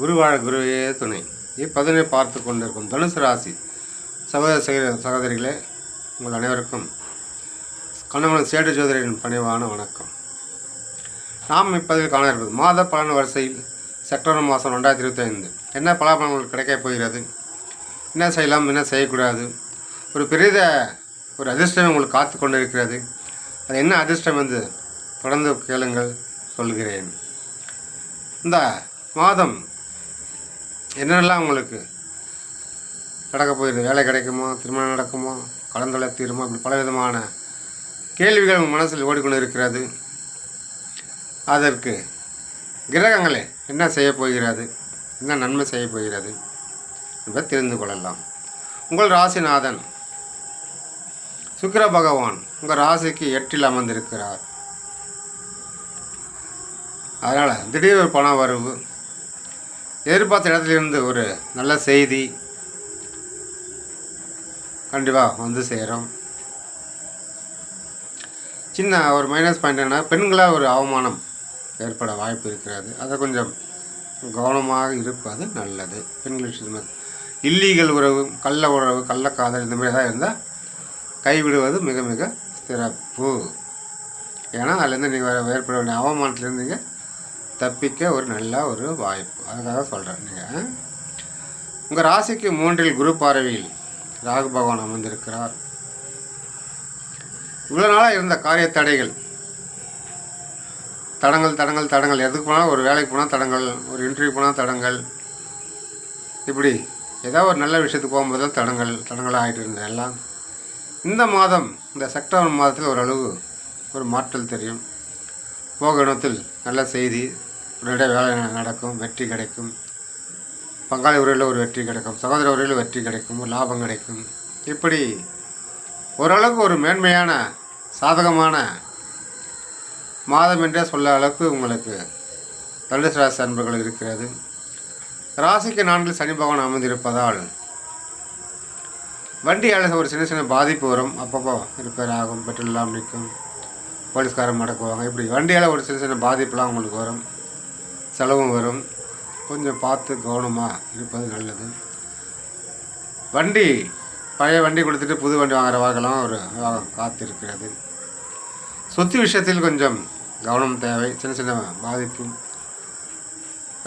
குருவாழ குருவே துணை. இப்பதனை பார்த்து கொண்டிருக்கும் தனுசு ராசி சகோதர சகோதரிகளே உங்கள் அனைவருக்கும் கண்ணமன் சேட்டு ஜோதரின் பணிவான வணக்கம். நாம் இப்பதில் காண இருப்பது மாத பலன் வரிசையில் செப்டம்பர் மாதம் ரெண்டாயிரத்தி இருபத்தி ஐந்து என்ன பலாபலன்கள் கிடைக்கப் போகிறது? என்ன செய்யலாம் என்ன செய்யக்கூடாது? ஒரு பெரித ஒரு அதிர்ஷ்டம் உங்களுக்கு காத்து கொண்டு இருக்கிறது அது என்ன அதிர்ஷ்டம் என்று தொடர்ந்து கேளுங்கள் சொல்கிறேன். இந்த மாதம் என்னென்னலாம் உங்களுக்கு நடக்க போகுது? வேலை கிடைக்குமோ? திருமணம் நடக்குமோ? கலந்தொலை தீருமோ? இப்படி பலவிதமான கேள்விகள் உங்கள் மனசில் ஓடிக்கொண்டு இருக்கிறது. அதற்கு கிரகங்களே என்ன செய்ய போகிறது? என்ன நன்மை செய்ய போகிறது? என்பதை தெரிந்து கொள்ளலாம். உங்கள் ராசிநாதன் சுக்கிர பகவான் உங்கள் ராசிக்கு எட்டில் அமர்ந்திருக்கிறார். அதனால் திடீர் ஒரு பண வரவு எதிர்பார்த்த இடத்துலேருந்து ஒரு நல்ல செய்தி கண்டிப்பாக வந்து சேரும். சின்ன ஒரு மைனஸ் பாயிண்ட் என்ன பெண்களாக ஒரு அவமானம் ஏற்பட வாய்ப்பு இருக்கிறது. அதை கொஞ்சம் கவனமாக இருப்பது நல்லது. பெண்கள் விஷயத்தில் இல்லீகல் உறவு கள்ள உறவு கள்ளக்காதல் இந்த மாதிரி ஏதாவது இருந்தால் கைவிடுவது மிக மிக சிறப்பு. ஏன்னா அதுலேருந்து நீங்கள் ஏற்பட வேண்டிய அவமானத்துலேருந்து நீங்கள் தப்பிக்க ஒரு நல்ல ஒரு வாய்ப்பு. அதுக்காக சொல்கிறேன் நீங்கள் உங்கள் ராசிக்கு மூன்றில் குரு பார்வையில் ராகு பகவான் அமர்ந்திருக்கிறார். இவ்வளோ நாளாக இருந்த காரிய தடைகள். தடங்கள் தடங்கள் தடங்கள். எதுக்கு போனால் ஒரு வேலைக்கு போனால் தடங்கள் ஒரு இன்டர்வியூ போனால் தடங்கள். இப்படி ஏதோ ஒரு நல்ல விஷயத்துக்கு போகும்போது தடங்கள் தடங்களாக ஆகிட்டு இருந்தது எல்லாம். இந்த மாதம் இந்த செப்டம்பர் மாதத்தில் ஓரளவு ஒரு மாற்றல் தெரியும். போக இடத்தில் நல்ல செய்தி உடனடியாக வேலை நடக்கும் வெற்றி கிடைக்கும். பங்காளி உரையில் ஒரு வெற்றி கிடைக்கும் சகோதர உரையில் வெற்றி கிடைக்கும் லாபம் கிடைக்கும். இப்படி ஓரளவுக்கு ஒரு மேன்மையான சாதகமான மாதம் என்றே சொல்ல அளவுக்கு உங்களுக்கு தனுசு ராசி அன்பர்கள் இருக்கிறது. ராசிக்கு நான்கில் சனி பகவான் அமர்ந்திருப்பதால் வண்டியால் ஒரு சின்ன சின்ன பாதிப்பு வரும். அப்பப்போ ரிப்பேர் ஆகும் பெட்ரோல் இல்லாமல் நிற்கும் போலீஸ்காரன் மடக்குவாங்க. இப்படி வண்டியால் ஒரு சின்ன சின்ன பாதிப்புலாம் உங்களுக்கு வரும். செலவும் வரும். கொஞ்சம் பார்த்து கவனமாக இருப்பது நல்லது. வண்டி பழைய வண்டி கொடுத்துட்டு புது வண்டி வாங்குற வாகனம் ஒரு வாகம் காத்திருக்கிறது. சொத்து விஷயத்தில் கொஞ்சம் கவனம் தேவை. சின்ன சின்ன பாதிப்பு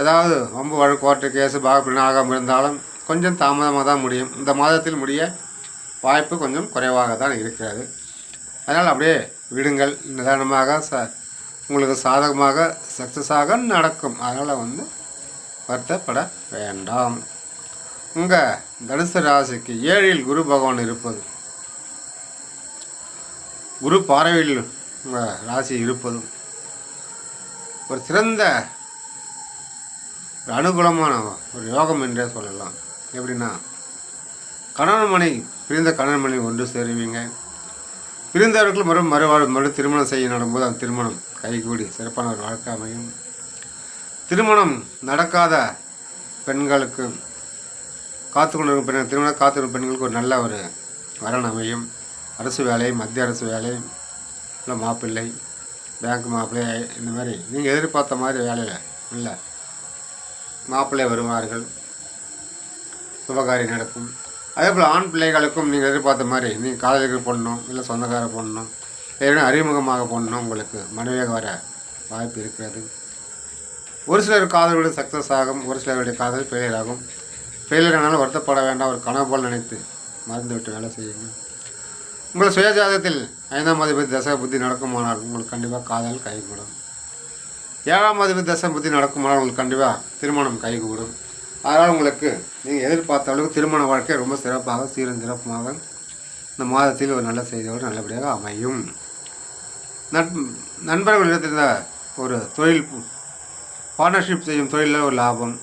ஏதாவது வம்பு வழக்கு கோர்ட்டு கேஸு பாகப்பின் ஆகாமல் இருந்தாலும் கொஞ்சம் தாமதமாக தான் முடியும். இந்த மாதத்தில் முடிய வாய்ப்பு கொஞ்சம் குறைவாக தான் இருக்கிறது. அதனால் அப்படியே விடுங்கள். நிதானமாக ச உங்களுக்கு சாதகமாக சக்ஸஸாக நடக்கும். அதனால் வந்து வருத்தப்பட வேண்டாம். உங்கள் தனுசு ராசிக்கு ஏழில் குரு பகவான் இருப்பது. குரு பார்வையில் உங்கள் ராசி இருப்பதும் ஒரு சிறந்த ஒரு அனுகூலமான ஒரு யோகம் என்றே சொல்லலாம். எப்படின்னா கணவன் மனை பிரிந்த கணவன் மனை ஒன்று சேருவீங்க. பிரிந்தவர்கள் மறு மறுவாழ் மறு திருமணம் செய்ய நடும்போது அந்த திருமணம் கைகூடி சிறப்பான ஒரு வாழ்க்கை அமையும். திருமணம் நடக்காத பெண்களுக்கு காத்து கொண்டிருக்கும் பெண் திருமணம் காத்திருக்கும் பெண்களுக்கு ஒரு நல்ல ஒரு வரன் அமையும். அரசு வேலை மத்திய அரசு வேலை இல்லை மாப்பிள்ளை பேங்க் மாப்பிள்ளை இந்த மாதிரி. நீங்கள் எதிர்பார்த்த மாதிரி வேலையில் இல்லை மாப்பிள்ளை வருவார்கள். சுபகாரியம் நடக்கும். அதே போல் ஆண் பிள்ளைகளுக்கும் நீங்கள் எதிர்பார்த்த மாதிரி நீங்கள் காதலிகள் பொண்ணும் இல்லை சொந்தக்கார பொண்ணும் இல்லைன்னா அறிமுகமாக பொண்ணும் உங்களுக்கு மனைவியாக வர வாய்ப்பு இருக்கிறது. ஒரு சிலர் காதல்களும் சக்ஸஸ் ஆகும் ஒரு சிலருடைய காதல் ஃபெயிலியர் ஆகும். ஃபெயிலியர் வருத்தப்பட வேண்டாம் ஒரு கனவு போல் நினைத்து மறந்துவிட்டு வேலை செய்யுங்க. உங்கள் சுயஜாதத்தில் ஐந்தாம் அதிபதி தசை புத்தி நடக்குமானால் உங்களுக்கு கண்டிப்பாக காதல் கைகூடும். ஏழாம் அதிபதி தசை புத்தி நடக்குமானால் உங்களுக்கு கண்டிப்பாக திருமணம் கைகூடும். அதனால் உங்களுக்கு நீங்கள் எதிர்பார்த்த அளவுக்கு திருமண வாழ்க்கை ரொம்ப சிறப்பாக சீரும் சிறப்புமாக இந்த மாதத்தில் ஒரு நல்ல செய்தியோடு நல்லபடியாக அமையும். நட் நண்பர்களிடத்தில் இருந்த ஒரு தொழில் பார்ட்னர்ஷிப் செய்யும் தொழிலில் ஒரு லாபம்.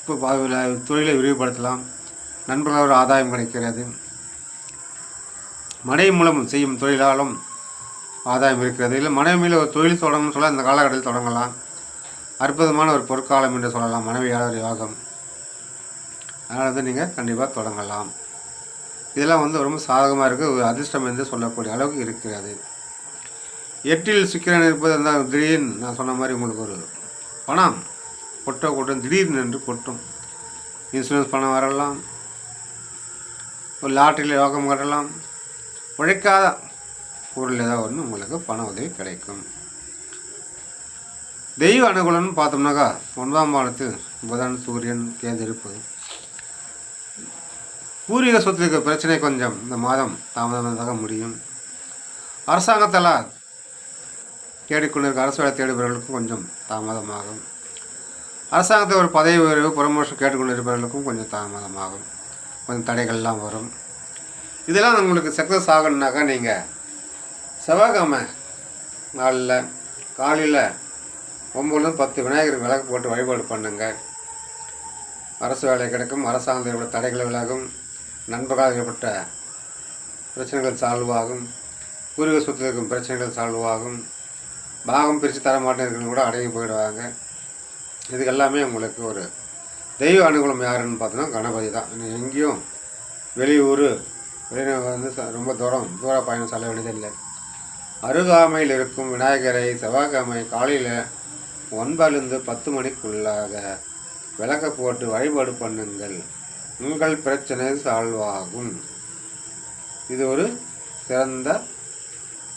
இப்போ தொழிலை விரிவுபடுத்தலாம். நண்பர்களால் ஒரு ஆதாயம் கிடைக்கிறது. மனைவி மூலம் செய்யும் தொழிலாலும் ஆதாயம் இருக்கிறது. இல்லை மனைவி மேலே ஒரு தொழில் தொடங்கணும்னு சொல்ல அந்த காலகட்டத்தில் தொடங்கலாம். அற்புதமான ஒரு பொற்காலம் என்று சொல்லலாம். மனைவியாளர் யோகம். அதனால் வந்து நீங்கள் கண்டிப்பாக தொடங்கலாம். இதெல்லாம் வந்து ரொம்ப சாதகமாக இருக்குது ஒரு அதிர்ஷ்டம் என்று சொல்லக்கூடிய அளவுக்கு இருக்கிறது. எட்டில் சிக்கிரன் இருப்பது அந்த திடீர்னு நான் சொன்ன மாதிரி உங்களுக்கு ஒரு பணம். கொட்ட கொட்டும் திடீர்னு என்று கொட்டும். இன்சூரன்ஸ் பணம் வரலாம். ஒரு லாட்டரியில் யோகம் கட்டலாம். உழைக்காத பொருள் ஏதாவது ஒன்று உங்களுக்கு பண உதவி கிடைக்கும். தெய்வ அனுகூலம்னு பார்த்தோம்னாக்கா ஒன்பதாம் பாலத்தில் புதன் சூரியன் கேது இருப்பது. பூர்வீக சொத்து பிரச்சனை கொஞ்சம். இந்த மாதம் தாமதமாக முடியும். அரசாங்கத்தால் தேடிக்கொண்டிருக்க அரசு வேலை தேடுபவர்களுக்கும் கொஞ்சம் தாமதமாகும். அரசாங்கத்தை ஒரு பதவி உயர்வு ப்ரமோஷன் கேட்டுக்கொண்டிருப்பவர்களுக்கும் கொஞ்சம் தாமதமாகும். கொஞ்சம் தடைகள்லாம் வரும். இதெல்லாம் உங்களுக்கு சக்ஸஸ் ஆகணுன்னாக்கா நீங்கள் செவ்வாய்க்கிழமை நாளில் காலையில் ஒம்பது பத்து விநாயகர் விளக்கு போட்டு வழிபாடு பண்ணுங்க. அரசு வேலை கிடைக்கும் அரசாங்கத்தில் ஏற்பட்ட தடைகள் விலகும் நண்பர்களால் ஏற்பட்ட பிரச்சனைகள் சால்வ் ஆகும் பூர்வீக சொத்தில் இருக்கும் பிரச்சனைகள் சால்வ் ஆகும் பாகம் பிரித்து தர கூட அடங்கி போயிடுவாங்க. இதுக்கு எல்லாமே உங்களுக்கு ஒரு தெய்வ அனுகூலம் யாருன்னு பார்த்தோன்னா கணபதி தான். எங்கேயும் வெளியூர் வெளிநாடு வந்து ச- ரொம்ப தூரம் தூர பயணம் செல்ல வேண்டியதில்லை. அருகாமையில் இருக்கும் விநாயகரை செவ்வாய்க்கிழமை காலையில் ஒன்பதுலேருந்து பத்து மணிக்குள்ளாக விளக்க போட்டு வழிபாடு பண்ணுங்கள். உங்கள் பிரச்சனை சால்வ் ஆகும் இது ஒரு சிறந்த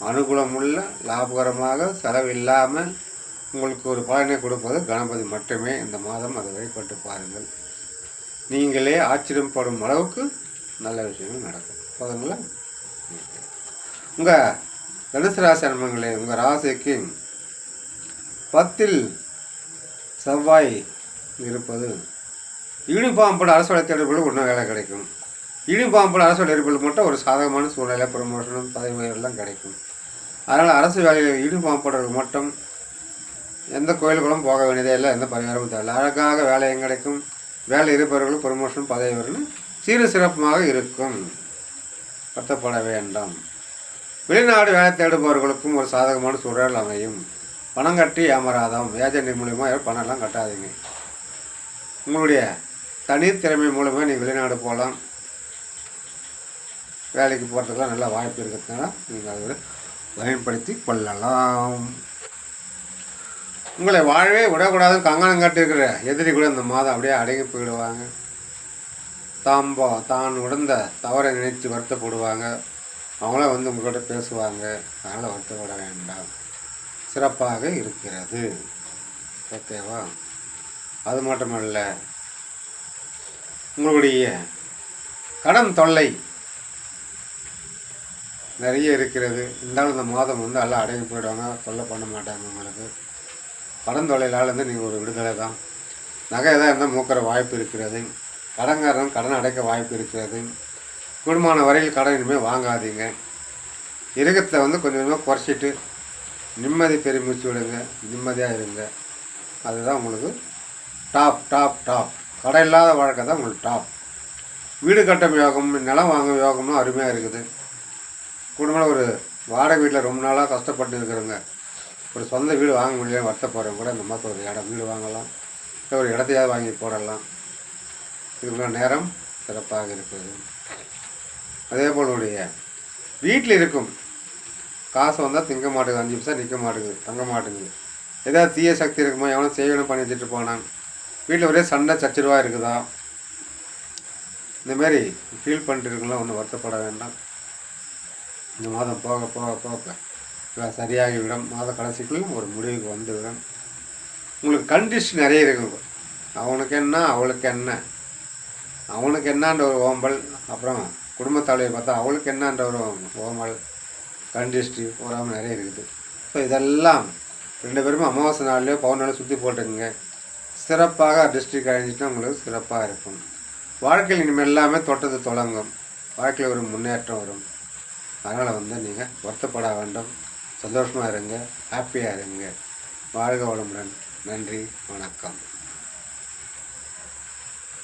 அனுகூலமுள்ள லாபகரமாக செலவில்லாமல் உங்களுக்கு ஒரு பலனை கொடுப்பது கணபதி மட்டுமே. இந்த மாதம் அதை வழிபட்டு பாருங்கள். நீங்களே ஆச்சரியப்படும் அளவுக்கு நல்ல விஷயங்கள் நடக்கும். போதுங்களா? உங்கள் தனுசு ராசி அன்பங்களே உங்கள் ராசிக்கு பத்தில் செவ்வாய் இருப்பது. யூனிஃபார்ம் அரசோட அரசு ஒன்றும் வேலை கிடைக்கும். யூனிஃபார்ம் அரசோட இருப்பில் மட்டும் ஒரு சாதகமான சூழ்நிலை ப்ரமோஷனும் பதவி உயர்வெல்லாம் கிடைக்கும். அதனால் அரசு வேலையில் யூனிஃபார்ம் மட்டும் எந்த கோயிலுக்குள்ளும் போக வேண்டியதே இல்லை எந்த பரிகாரமும் தேவையில்லை. அழகாக வேலையும் கிடைக்கும். வேலை இருப்பவர்களும் ப்ரமோஷனும் பதவி உயர்வுன்னு சீரு சிறப்புமாக இருக்கும். வருத்தப்பட வேண்டாம். வெளிநாடு வேலை தேடுபவர்களுக்கும் ஒரு சாதகமான சூழல் அமையும். பணம் கட்டி ஏமாறாதாம் ஏஜென்ட் மூலிமா பணம்லாம் கட்டாதீங்க. உங்களுடைய தனித்திறமை மூலமாக நீங்கள் வெளிநாடு போகலாம். வேலைக்கு போகிறதுக்கெலாம் நல்ல வாய்ப்பு இருக்கிறதுனால நீங்கள் அதை பயன்படுத்தி கொள்ளலாம். உங்களை வாழவே விடக்கூடாதுன்னு கங்கணம் கட்டிருக்கிற எதிரி கூட இந்த மாதம் அப்படியே அடங்கி போயிடுவாங்க. தாம்போ தான் உடந்த தவறை நினைத்து வருத்தப்படுவாங்க. அவங்களாம் வந்து உங்கள்கிட்ட பேசுவாங்க. அதனால் வருத்தப்பட வேண்டாம். சிறப்பாக இருக்கிறது. ஓகேவா? அது மட்டுமல்ல. உங்களுடைய கடன் தொல்லை நிறைய இருக்கிறது. இருந்தாலும் இந்த மாதம் வந்து எல்லாம் அடங்கி போயிடுவாங்க. தொல்லை பண்ண மாட்டாங்க உங்களுக்கு. கடன் தொல்லையிலால் வந்து நீங்கள் ஒரு விடுதலை தான். நகை தான் இருந்தால் மூக்கிற வாய்ப்பு இருக்கிறது. கடன்காரன் கடன் அடைக்க வாய்ப்பு இருக்கிறது. குடும்பமான வரையில் கடன் இனிமேல் வாங்காதீங்க. இருக்கத்தை வந்து கொஞ்சம் கொஞ்சமாக குறைச்சிட்டு நிம்மதி பெருமிச்சு விடுங்க நிம்மதியாக இருங்க. அதுதான் உங்களுக்கு டாப் டாப் டாப் கடை இல்லாத வாழ்க்கை தான் உங்களுக்கு டாப் வீடு கட்டும் யோகம் நிலம் வாங்கும் யோகமும் அருமையாக இருக்குது. குடும்பம் ஒரு வாடகை வீட்டில் ரொம்ப நாளாக கஷ்டப்பட்டு இருக்கிறவங்க. ஒரு சொந்த வீடு வாங்க முடியல வருத்தப்படுறவங்க கூட இந்த மாதிரி ஒரு இடம் வீடு வாங்கலாம். இல்லை ஒரு இடத்தையாவது வாங்கி போடலாம். இதுக்குள்ள நேரம் சிறப்பாக இருக்கிறது அதே போல் உடைய வீட்டில் இருக்கும் காசு வந்தால் திங்க மாட்டேங்குது அஞ்சு நிமிஷம் நிற்க மாட்டேங்குது தங்க மாட்டேங்குது ஏதாவது தீய சக்தி இருக்குமா? எவனும் செய்யணும் பண்ணி வச்சுட்டு போனான் வீட்டில் ஒரே சண்டை சச்சரவாக இருக்குதா? இந்தமாரி ஃபீல் பண்ணிட்டு இருக்கலாம் ஒன்றும் வருத்தப்பட வேண்டாம். இந்த மாதம் போக போக போக சரியாகிவிடும். மாத கடைசிக்குள்ள ஒரு முடிவுக்கு வந்துவிடும். உங்களுக்கு கண்டிஷன் நிறைய இருக்குங்க அவனுக்கு என்ன அவளுக்கு என்ன? அவனுக்கு என்னான்ற ஒரு ஓம்பல். அப்புறம் குடும்பத்தாளையை பார்த்தா அவளுக்கு என்னான்ற ஒரு ஓம்பல். கண்டிஸ்ட்ரி போகாமல் நிறைய இருக்குது. ஸோ இதெல்லாம் ரெண்டு பேருமே அமாவாசை நாள்லேயோ பவுன் சுற்றி போட்டுக்குங்க. சிறப்பாக டிஸ்ட்ரிக் அழிஞ்சிட்டு உங்களுக்கு சிறப்பாக இருக்கும். வாழ்க்கையில் இனிமேல் எல்லாமே தொட்டது தொடங்கும். வாழ்க்கையில் ஒரு முன்னேற்றம் வரும். அதனால் வந்து நீங்கள் வருத்தப்பட வேண்டும். சந்தோஷமாக இருங்க. ஹாப்பியாக இருங்க. வாழ்க வளமுடன். நன்றி. வணக்கம்.